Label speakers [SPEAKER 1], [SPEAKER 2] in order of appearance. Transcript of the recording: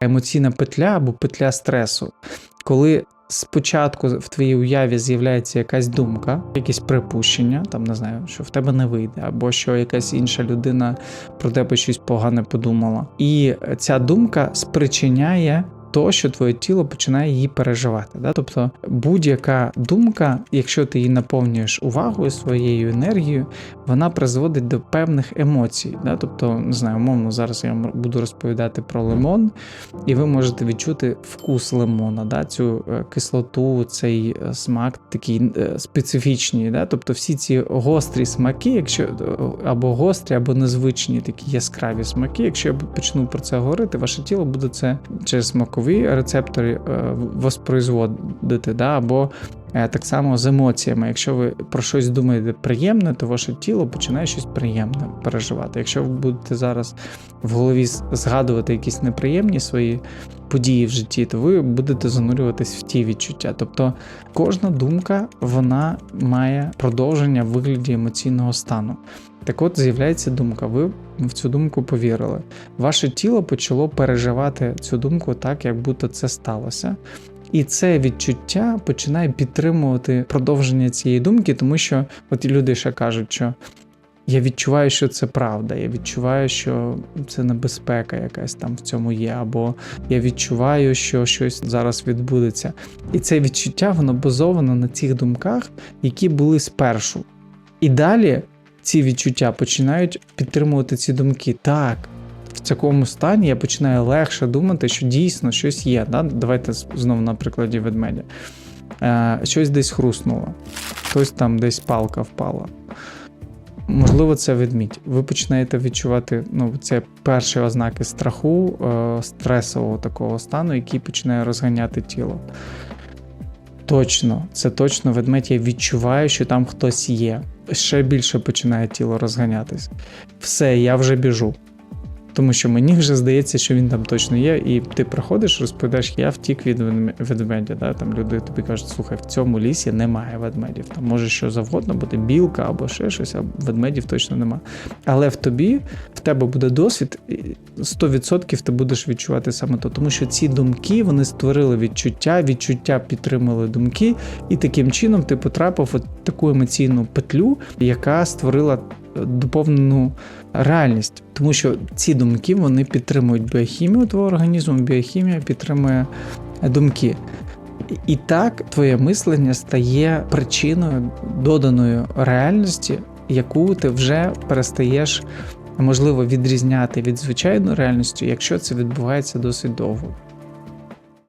[SPEAKER 1] емоційна петля або петля стресу, коли спочатку в твоїй уяві з'являється якась думка, якісь припущення, там не знаю, що в тебе не вийде, або що якась інша людина про тебе щось погане подумала. І ця думка спричиняє. То, що твоє тіло починає її переживати. Да? Тобто будь-яка думка, якщо ти її наповнюєш увагою своєю енергією, вона призводить до певних емоцій. Да? Тобто, не знаю, умовно, зараз я вам буду розповідати про лимон, і ви можете відчути вкус лимона, да? цю е, кислоту, цей е, смак такий е, специфічний. Да? Тобто всі ці гострі смаки, якщо або гострі, або незвичні такі яскраві смаки, якщо я почну про це говорити, ваше тіло буде це через смакові рецептори е, воспроизводити, да? або Так само з емоціями. Якщо ви про щось думаєте приємне, то ваше тіло починає щось приємне переживати. Якщо ви будете зараз в голові згадувати якісь неприємні свої події в житті, то ви будете занурюватись в ті відчуття. Тобто кожна думка вона має продовження в вигляді емоційного стану. Так от з'являється думка, ви в цю думку повірили. Ваше тіло почало переживати цю думку так, як будто це сталося. І це відчуття починає підтримувати продовження цієї думки, тому що от люди ще кажуть, що я відчуваю, що це правда, я відчуваю, що це небезпека якась там в цьому є, або я відчуваю, що щось зараз відбудеться. І це відчуття воно базовано на цих думках, які були спершу. І далі ці відчуття починають підтримувати ці думки. Так, такому стані я починаю легше думати, що дійсно щось є. Да? Давайте знову на прикладі ведмедя. Е, щось десь хруснуло, хтось там десь палка впала. Можливо, це ведмідь. Ви починаєте відчувати ну, це перші ознаки страху, е, стресового такого стану, який починає розганяти тіло. Точно, це точно ведмедь. Я відчуваю, що там хтось є. Ще більше починає тіло розганятись. Все, я вже біжу. Тому що мені вже здається, що він там точно є, і ти приходиш, розповідаєш, я втік від ведмедя. Да? Там люди тобі кажуть, слухай, в цьому лісі немає ведмедів. Там може що завгодно бути, білка або ще щось, а ведмедів точно немає. Але в тобі, в тебе буде досвід, і 100% ти будеш відчувати саме то. Тому що ці думки вони створили відчуття, відчуття підтримали думки, і таким чином ти потрапив в таку емоційну петлю, яка створила доповнену реальність, тому що ці думки вони підтримують біохімію твого організму, біохімія підтримує думки. І так твоє мислення стає причиною доданої реальності, яку ти вже перестаєш можливо відрізняти від звичайної реальності, якщо це відбувається досить довго.